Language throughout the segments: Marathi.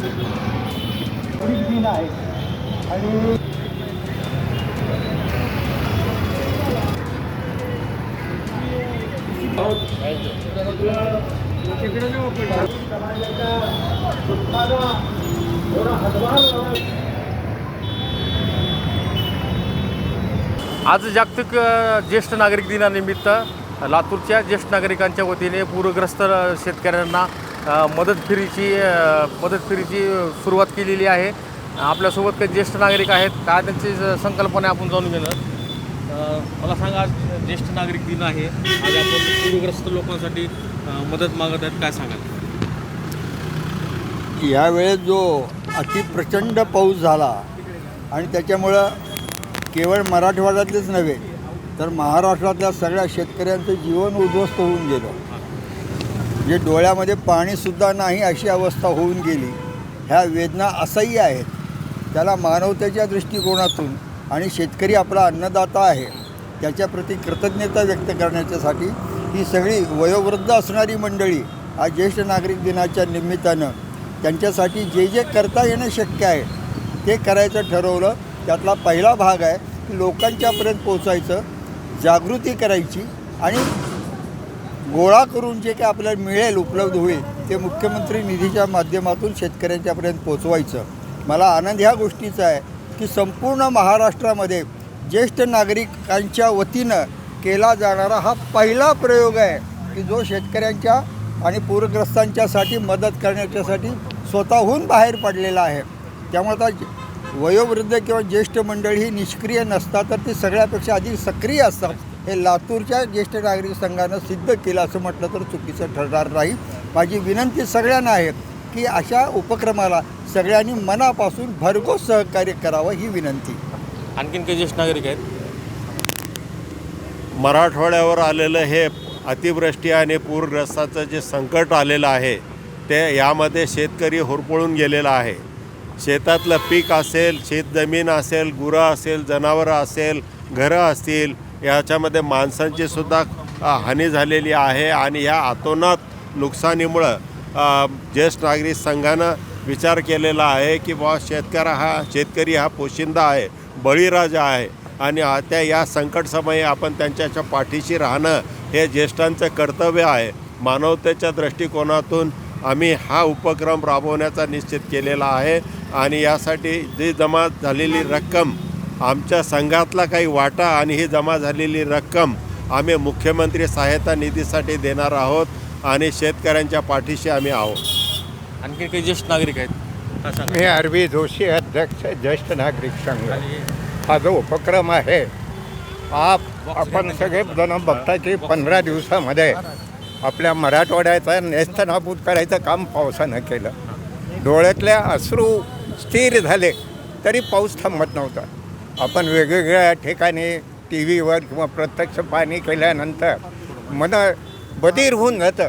दिन आहे आणि आज जागतिक ज्येष्ठ नागरिक दिनानिमित्त लातूरच्या ज्येष्ठ नागरिकांच्या वतीने पूरग्रस्त शेतकऱ्यांना मदत फेरीची मदत फेरीची सुरुवात केलेली आहे. आपल्यासोबत काही ज्येष्ठ नागरिक आहेत काय त्यांची संकल्पना आपण जाणून घेणार? अ, मला सांगा आज ज्येष्ठ नागरिक दिन आहे. आज आपण पूरग्रस्त लोकांसाठी मदत मागत आहेत काय सांगाल? यावेळेस जो अतिप्रचंड पाऊस झाला आणि त्याच्यामुळं केवळ मराठवाड्यातलेच नव्हे तर महाराष्ट्रातल्या सगळ्या शेतकऱ्यांचं जीवन उद्ध्वस्त होऊन गेलं. जे डोळ्यामध्ये पाणीसुद्धा नाही अशी अवस्था होऊन गेली. ह्या वेदना असह्य आहेत. त्याला मानवतेच्या दृष्टिकोनातून आणि शेतकरी आपला अन्नदाता आहे त्याच्याप्रती कृतज्ञता व्यक्त करण्याच्यासाठी ही सगळी वयोवृद्ध असणारी मंडळी आज ज्येष्ठ नागरिक दिनाच्या निमित्तानं त्यांच्यासाठी जे जे करता येणं शक्य आहे ते करायचं ठरवलं. त्यातला पहिला भाग आहे की लोकांच्यापर्यंत पोचायचं जागृती करायची आणि गोळा करून जे काही आपल्याला मिळेल उपलब्ध होईल ते मुख्यमंत्री निधीच्या माध्यमातून शेतकऱ्यांच्यापर्यंत पोचवायचं मला आनंद ह्या गोष्टीचा आहे की संपूर्ण महाराष्ट्रामध्ये ज्येष्ठ नागरिकांच्या वतीनं केला जाणारा हा पहिला प्रयोग आहे की जो शेतकऱ्यांच्या आणि पूरग्रस्तांच्यासाठी मदत करण्याच्यासाठी स्वतःहून बाहेर पडलेला आहे. त्यामुळे आता वयोवृद्ध किंवा ज्येष्ठ मंडळी ही निष्क्रिय नसतात तर ती सगळ्यापेक्षा अधिक सक्रिय असतात. हे लातूरच्या ज्येष्ठ नागरिक संघानं सिद्ध केलं असं म्हटलं तर चुकीचं ठरणार नाही. माझी विनंती सगळ्यांना आहे की अशा उपक्रमाला सगळ्यांनी मनापासून भरघोस सहकार्य करावं ही विनंती. आणखीन काही ज्येष्ठ नागरिक आहेत? मराठवाड्यावर आलेलं हे अतिवृष्टी आणि पूरग्रस्ताचं जे संकट आलेलं आहे ते यामध्ये शेतकरी होरपळून गेलेला आहे. शेतातलं पीक असेल शेतजमीन असेल गुरं असेल जनावरं असेल घरं असतील याच्यामध्ये माणसांची सुद्धा हानी झालेली आहे आणि ह्या आतोनात नुकसानीमुळं ज्येष्ठ नागरिक संघानं विचार केलेला आहे की बुवा शेतकरा हा शेतकरी हा पोशिंदा आहे बळीराजा आहे आणि त्या या संकटसमयी आपण त्यांच्याच्या पाठीशी राहणं हे ज्येष्ठांचं कर्तव्य आहे. मानवतेच्या दृष्टिकोनातून आम्ही हा उपक्रम राबवण्याचा निश्चित केलेला आहे आणि यासाठी जी जमा झालेली रक्कम आमच्या संघातला काही वाटा आणि ही जमा झालेली रक्कम आम्ही मुख्यमंत्री सहायता निधीसाठी देणार आहोत आणि शेतकऱ्यांच्या पाठीशी आम्ही आहोत. आणखीन काही ज्येष्ठ नागरिक आहेत? मी अरवी जोशी अध्यक्ष ज्येष्ठ नागरिक संघ. हा? जो उपक्रम आहे हा आपण सगळे जण बघता की पंधरा दिवसामध्ये आपल्या मराठवाड्याचा नेस्तनाबूत करायचं काम पावसानं केलं. डोळ्यातले अश्रू स्थिर झाले तरी पाऊस थांबत नव्हता. आपण वेगवेगळ्या ठिकाणी टी व्हीवर किंवा प्रत्यक्ष पाणी केल्यानंतर मन बधीर होऊन जातं.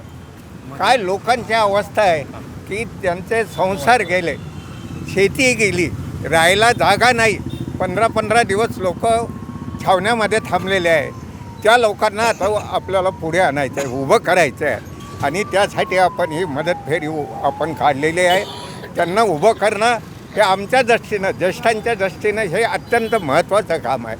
काय लोकांची अवस्था आहे की त्यांचे संसार गेले शेती गेली राहायला जागा नाही. पंधरा पंधरा दिवस लोक छावण्यामध्ये थांबलेले आहे. त्या लोकांना आता आपल्याला पुढे आणायचं आहे उभं करायचं आहे आणि त्यासाठी आपण ही मदत फेरी आपण काढलेली आहे. त्यांना उभं करणं हे आमच्या दृष्टीनं ज्येष्ठांच्या दृष्टीनं हे अत्यंत महत्त्वाचं काम आहे.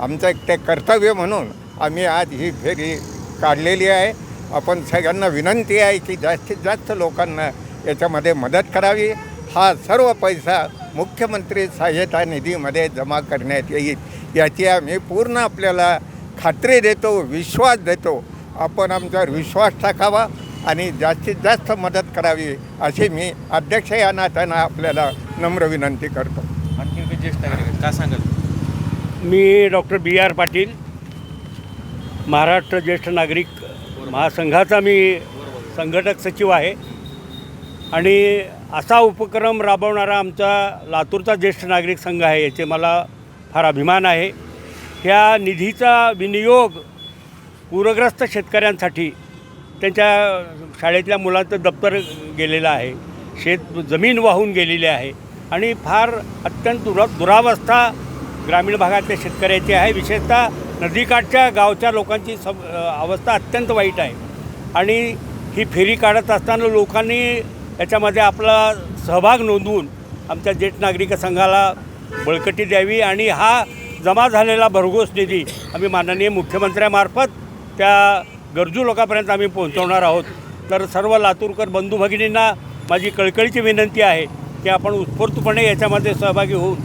आमचं एक ते कर्तव्य म्हणून आम्ही आज ही फेरी काढलेली आहे. आपण सगळ्यांना विनंती आहे की जास्तीत जास्त लोकांना याच्यामध्ये मदत करावी. हा सर्व पैसा मुख्यमंत्री सहाय्यता निधीमध्ये जमा करण्यात येईल. याची आम्ही पूर्ण आपल्याला खात्री देतो विश्वास देतो. आपण आमच्यावर विश्वास टाकावा आणि जास्तीत जास्त मदत करावी अशी मी अध्यक्ष या नात्यानं आपल्याला नम्र विनंती करतो. आणखीन काही ज्येष्ठ नागरिक आहेत काय सांगाल? मी doctor B R Patil Maharashtra ज्येष्ठ नागरिक महासंघाचा मी संघटक सचिव आहे. आणि असा उपक्रम राबवणारा आमचा लातूरचा ज्येष्ठ नागरिक संघ आहे याचे मला फार अभिमान आहे. ह्या निधीचा विनियोग पूरग्रस्त शेतकऱ्यांसाठी त्यांच्या शाळेतल्या मुलांचं दप्तर गेलेलं आहे शेत जमीन वाहून गेलेली आहे. आणि फार अत्यंत दुरा दुरावस्था ग्रामीण भागातल्या शेतकऱ्याची आहे. विशेषतः नदीकाठच्या गावच्या लोकांची सम अवस्था अत्यंत वाईट आहे. आणि ही फेरी काढत असताना लोकांनी याच्यामध्ये आपला सहभाग नोंदवून आमच्या ज्येष्ठ नागरिक संघाला बळकटी द्यावी आणि हा जमा झालेला भरघोस निधी आम्ही माननीय मुख्यमंत्र्यामार्फत त्या गरजू लोकांपर्यंत आम्ही पोहोचवणार आहोत. तर सर्व लातूरकर बंधू भगिनींना माझी कळकळीची विनंती आहे की आपण उत्स्फूर्तपणे याच्यामध्ये सहभागी होऊन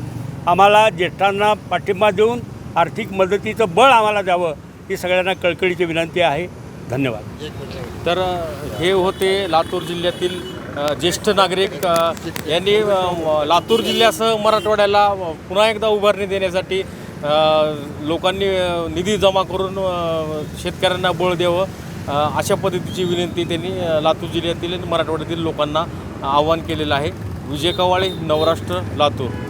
आम्हाला ज्येष्ठांना पाठिंबा देऊन आर्थिक मदतीचं बळ आम्हाला द्यावं ही सगळ्यांना कळकळीची विनंती आहे. धन्यवाद. तर हे होते लातूर जिल्ह्यातील ज्येष्ठ नागरिक यांनी लातूर जिल्ह्यासह मराठवाड्याला पुन्हा एकदा उभारणी देण्यासाठी लोकांनी निधी जमा करून शेतकऱ्यांना बळ द्यावं अशा पद्धतीची विनंती त्यांनी लातूर जिल्ह्यातील आणि मराठवाड्यातील लोकांना आवाहन केलेलं आहे. विजय कवाळे नवराष्ट्र लातूर.